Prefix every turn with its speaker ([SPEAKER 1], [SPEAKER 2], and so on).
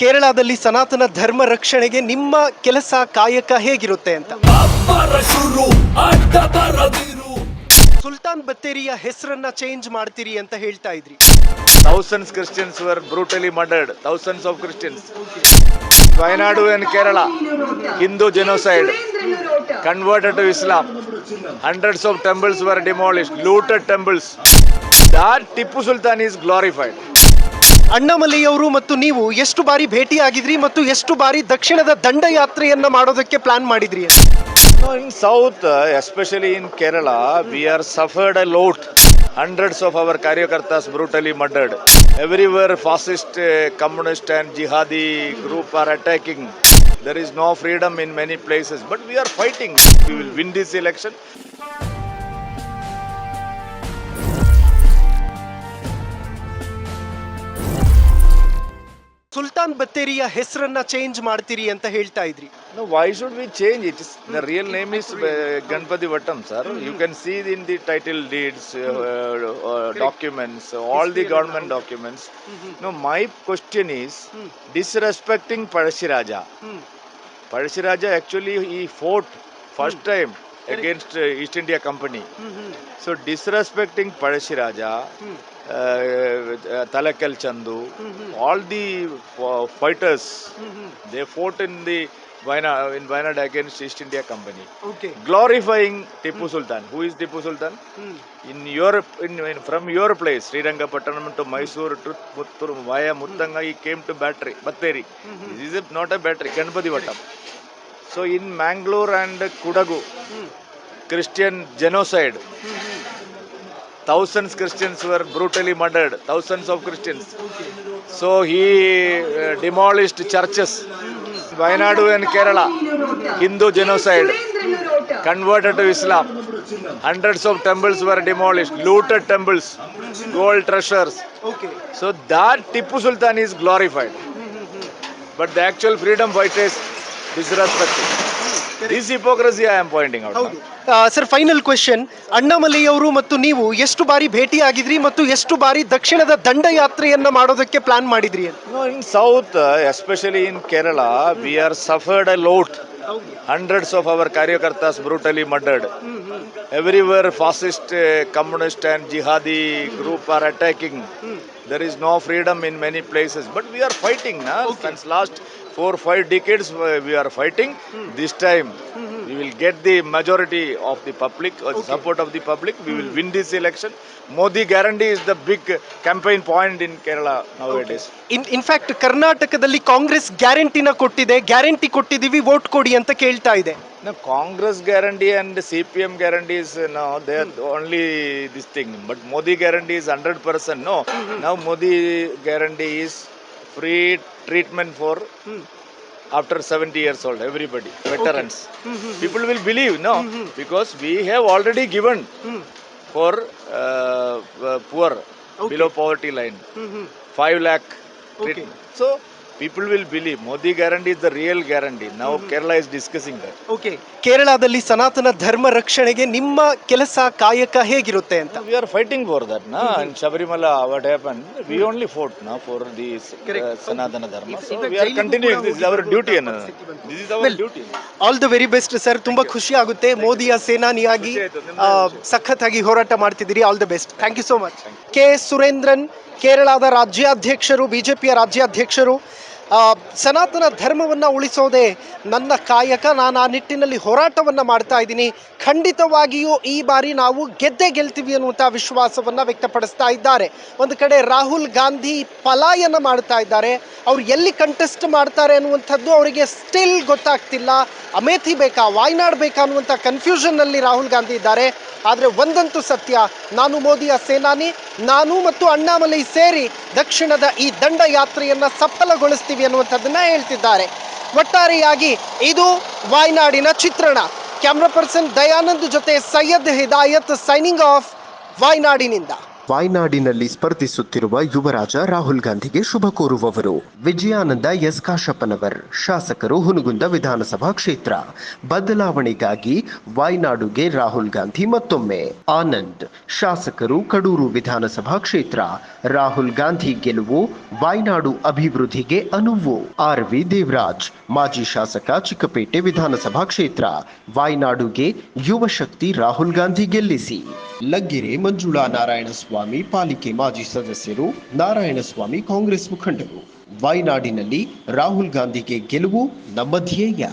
[SPEAKER 1] ಕೇರಳದಲ್ಲಿ ಸನಾತನ ಧರ್ಮ ರಕ್ಷಣೆಗೆ ನಿಮ್ಮ ಕೆಲಸ ಕಾಯಕ ಹೇಗಿರುತ್ತೆ ಅಂತ. ಸುಲ್ತಾನ್ ಬತ್ತೇರಿಯ ಹೆಸರನ್ನ ಚೇಂಜ್ ಮಾಡ್ತೀರಿ ಅಂತ ಹೇಳ್ತಾ ಇದ್ರಿ.
[SPEAKER 2] Thousands Christians were brutally murdered thousands of Christians Wayanad and Kerala Hindu genocide converted to Islam hundreds of temples were demolish looted temples that Tipu Sultan is glorified
[SPEAKER 1] ಅಣ್ಣಮಲ್ಲಿಯವರು ಮತ್ತು ನೀವು ಎಷ್ಟು ಬಾರಿ ಭೇಟಿಯಾಗಿದ್ರಿ ಮತ್ತು ಎಷ್ಟು ಬಾರಿ ದಕ್ಷಿಣದ ದಂಡಯಾತ್ರೆಯನ್ನು ಮಾಡೋದಕ್ಕೆ ಪ್ಲಾನ್ ಮಾಡಿದ್ರಿ?
[SPEAKER 2] In south, especially in Kerala we are suffered a lot hundreds of our karyakartas brutally murdered everywhere fascist communist and jihadi group are attacking there is no freedom in many places but we are fighting we will win this election
[SPEAKER 1] Sultan ಬತ್ತೇರಿಯ ಹೆಸರನ್ನ change ಮಾಡ್ತೀರಿ ಅಂತ ಹೇಳ್ತಾ ಇದ್ರಿ.
[SPEAKER 2] Why should we change it is the real name is Ganapathi Vattam sir you can see in the title deeds documents all the government documents no my question is disrespecting Pazhassi Raja Pazhassi Raja actually ಈ fort first time against East India Company so disrespecting Pazhassi Raja uh, Talakal Chandu, all the uh, fighters, they fought in the Wayanad, in Wayanad against East India Company.
[SPEAKER 1] Okay
[SPEAKER 2] Glorifying Tipu Sultan. Who is Tipu Sultan? In your in, in, from your place, Srirangapattanam to Mysore to Puttur via Muttanga, he came to Battery, Batteri. This is a, not a battery, Ganpati Vattam. So in Thousands Christians were brutally murdered. Thousands of Christians. So he uh, demolished churches. Wayanadu and Kerala, Hindu genocide, converted to Islam. Hundreds of temples were demolished, looted temples, gold treasures. So that Tipu Sultan is glorified. But the actual freedom fighters disrespected. This hypocrisy I am pointing
[SPEAKER 1] out sir final question Annamalai ಅವರು ಮತ್ತು ನೀವು ಎಷ್ಟು ಬಾರಿ ಭೇಟಿ ಆಗಿದ್ರಿ ಮತ್ತು ಎಷ್ಟು ಬಾರಿ ದಕ್ಷಿಣದ ದಂಡ ಯಾತ್ರೆಯನ್ನ ಮಾಡೋದಕ್ಕೆ ಪ್ಲಾನ್ ಮಾಡಿದ್ರಿ
[SPEAKER 2] in south especially in Kerala we are suffered a lot hundreds of our karyakartas brutally murdered everywhere fascist communist and jihadi group are attacking There is no freedom in many places, but we are fighting. Na? Since last four five decades, uh, we are fighting. This time, we will get the majority of the public, or the support of the public. We will win this election. Modi guarantee is the big campaign point in Kerala nowadays.
[SPEAKER 1] Okay. In, in fact, ಕರ್ನಾಟಕದಲ್ಲಿ ಕಾಂಗ್ರೆಸ್ ಗ್ಯಾರಂಟಿನ ಕೊಟ್ಟಿದೆ guarantee ಕೊಟ್ಟಿದ್ದೀವಿ vote ಕೊಡಿ ಅಂತ ಕೇಳ್ತಾ ಇದೆ
[SPEAKER 2] No, Congress guarantee and CPM guarantees, is no, they are only this thing. But Modi guarantee is 100%. No, now Modi guarantee is free treatment for after 70 years old, everybody, veterans. Mm-hmm, mm-hmm. People will believe, no, mm-hmm. because we have already given mm. for uh, uh, poor, below poverty line, 5 lakh treatment. So, people will believe Modi guarantee is the real guarantee ನಾವು Kerala is discussing
[SPEAKER 1] okay ಕೇರಳದಲ್ಲಿ ಸನಾತನ ಧರ್ಮ ರಕ್ಷಣೆಗೆ ನಿಮ್ಮ ಕೆಲಸ ಕಾಯಕ ಹೇಗಿರುತ್ತೆ ಅಂತ?
[SPEAKER 2] We are fighting for that ನಾ and Sabarimala what happen we only fought ನಾ for the Sanatana Dharma we are continue this our duty ಅನ್ನ this is our duty
[SPEAKER 1] all the very best sir ತುಂಬಾ ಖುಷಿ ಆಗುತ್ತೆ. ಮೋದಿಯ ಸೇನಾನಿಯಾಗಿ ಸಖತ್ ಆಗಿ ಹೋರಾಟ ಮಾಡ್ತಿದ್ದೀರಿ. All the best thank you so much K Surendran ಕೇರಳದ ರಾಜ್ಯಾಧ್ಯಕ್ಷರು ಬಿಜೆಪಿಯ ರಾಜ್ಯಾಧ್ಯಕ್ಷರು ಸನಾತನ ಧರ್ಮವನ್ನು ಉಳಿಸೋದೇ ನನ್ನ ಕಾಯಕ. ನಾನು ಆ ನಿಟ್ಟಿನಲ್ಲಿ ಹೋರಾಟವನ್ನು ಮಾಡ್ತಾ ಇದ್ದೀನಿ. ಖಂಡಿತವಾಗಿಯೂ ಈ ಬಾರಿ ನಾವು ಗೆದ್ದೇ ಗೆಲ್ತೀವಿ ಅನ್ನುವಂಥ ವಿಶ್ವಾಸವನ್ನು ವ್ಯಕ್ತಪಡಿಸ್ತಾ ಇದ್ದಾರೆ. ಒಂದು ಕಡೆ ರಾಹುಲ್ ಗಾಂಧಿ ಪಲಾಯನ ಮಾಡ್ತಾ ಇದ್ದಾರೆ. ಅವ್ರು ಎಲ್ಲಿ ಕಂಟೆಸ್ಟ್ ಮಾಡ್ತಾರೆ ಅನ್ನುವಂಥದ್ದು ಅವರಿಗೆ ಸ್ಟಿಲ್ ಗೊತ್ತಾಗ್ತಿಲ್ಲ. ಅಮೇಥಿ ಬೇಕಾ, ವಾಯ್ನಾಡ್ ಬೇಕಾ ಅನ್ನುವಂಥ ಕನ್ಫ್ಯೂಷನ್ನಲ್ಲಿ ರಾಹುಲ್ ಗಾಂಧಿ ಇದ್ದಾರೆ. ಆದರೆ ಒಂದಂತೂ ಸತ್ಯ, ನಾನು ಮೋದಿಯ ಸೇನಾನಿ, ನಾನು ಮತ್ತು ಅಣ್ಣಾಮಲೈ ಸೇರಿ ದಕ್ಷಿಣದ ಈ ದಂಡ ಯಾತ್ರೆಯನ್ನು ಸಫಲಗೊಳಿಸ್ತೀವಿ ಅನ್ನುವಂಥದ್ದನ್ನ ಹೇಳ್ತಿದ್ದಾರೆ. ಒಟ್ಟಾರೆಯಾಗಿ ಇದು ವಾಯ್ನಾಡಿನ ಚಿತ್ರಣ. ಕ್ಯಾಮ್ರಾ ಪರ್ಸನ್ ದಯಾನಂದ್ ಜೊತೆ ಸೈಯದ್ ಹಿದಾಯತ್ ಸೈನಿಂಗ್ ಆಫ್ ವಾಯ್ನಾಡಿನಿಂದ.
[SPEAKER 3] ವಾಯ್ನಾಡಿನಲ್ಲಿ ಸ್ಪರ್ಧಿಸುತ್ತಿರುವ ಯುವರಾಜ ರಾಹುಲ್ ಗಾಂಧಿಗೆ ಶುಭ ಕೋರುವವರು. ವಿಜಯಾನಂದ ಎಸ್ ಕಾಶಪ್ಪನವರ್, ಶಾಸಕರು ಹುನಗುಂದ ವಿಧಾನಸಭಾ ಕ್ಷೇತ್ರ. ಬದಲಾವಣೆಗಾಗಿ ವಾಯ್ನಾಡುಗೆ ರಾಹುಲ್ ಗಾಂಧಿ ಮತ್ತೊಮ್ಮೆ. ಆನಂದ್, ಶಾಸಕರು ಕಡೂರು ವಿಧಾನಸಭಾ ಕ್ಷೇತ್ರ. ರಾಹುಲ್ ಗಾಂಧಿ ಗೆಲುವು, ವಾಯ್ನಾಡು ಅಭಿವೃದ್ಧಿಗೆ ಅನುವು. ಆರ್ ವಿ ದೇವರಾಜ್, ಮಾಜಿ ಶಾಸಕ ಚಿಕ್ಕಪೇಟೆ ವಿಧಾನಸಭಾ ಕ್ಷೇತ್ರ. ವಾಯ್ನಾಡುಗೆ ಯುವ ಶಕ್ತಿ ರಾಹುಲ್ ಗಾಂಧಿ ಗೆಲ್ಲಿಸಿ. ಲಗ್ಗೆರೆ ಮಂಜುಳಾ ನಾರಾಯಣಸ್ವಾಮಿ ಪಾಲಿಕೆ ಮಾಜಿ ಸದಸ್ಯರು ನಾರಾಯಣಸ್ವಾಮಿ ಕಾಂಗ್ರೆಸ್ ಮುಖಂಡರು. ವಾಯ್ನಾಡಿನಲ್ಲಿ ರಾಹುಲ್ ಗಾಂಧಿಗೆ ಗೆಲುವು ನಮ್ಮ ಧ್ಯೇಯ.